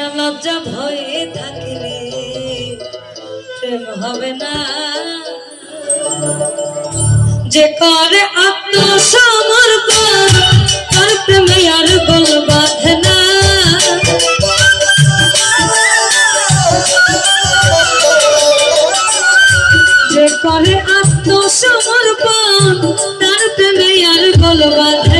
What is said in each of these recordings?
ঘৃণা লজ্জা ভয়ে থাকলে, প্রেম হবে না। যে করে আত্মসমর্পণ, তার প্রেমে আর গোল বাঁধে না। করে আত্মসমর্পণ, তার প্রেমে আর গোল বাঁধে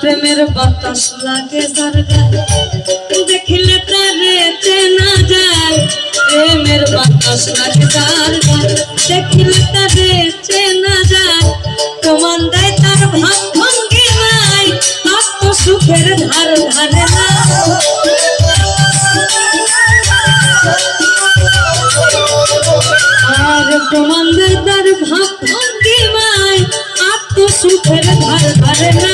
প্রেমের বাতাস লাগে যার গায়ে। দেখিলে তারে চেনা যায়, প্রেমের বাতাস লাগে যার গায়ে। দেখিলে তারে চেনা যায়, প্রমাণ দেয় তার ভাব ভঙ্গি নাই আত্ম সুখের ধার ধারে না। আর প্রমাণ তার ভাব নাই আত্ম সুখের ধার ধারে না।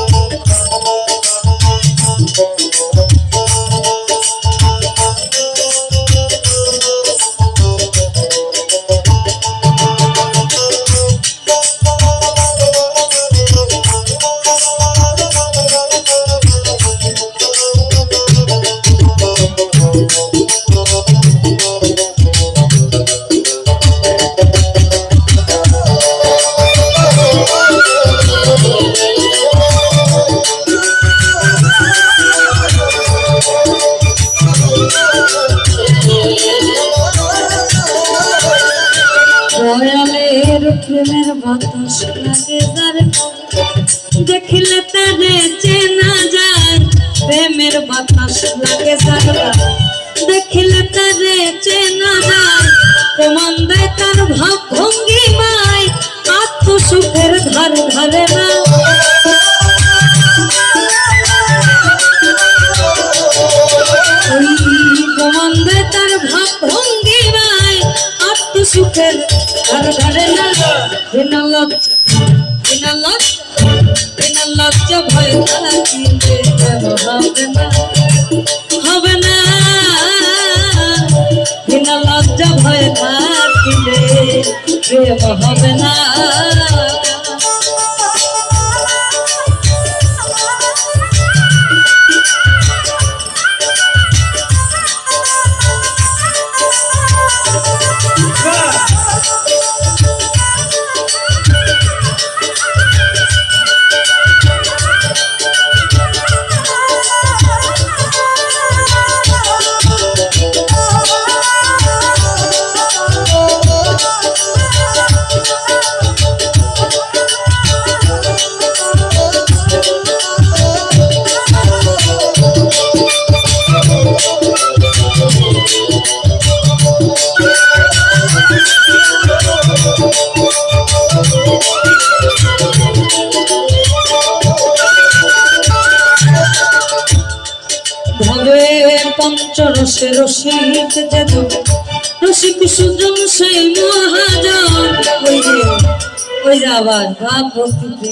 প্রেমের বাতাস লাগে যার দেখিলে তারে চেনা যায়, প্রেমের বাতাস লাগে যার দেখিলে তারে চেনা যায়, প্রমাণ দেয় তার ভাব ভঙ্গি মায় আত্ম সুখের ধার ধরে না আত্ম আর ঘরে না বিনা লজ্জা বিনা লজ্জা বিনা লজ্জা, ভয় থাকিলে প্রেম হবে না? হবে না। বিনা লজ্জা, ভয় থাকিলে প্রেম হবে না? পঞ্চ রসে রসে হেঁটে যেত রসিক সুজন সেই মহাজন। ওই যে ওই যে আবার ভাব ভক্তিতে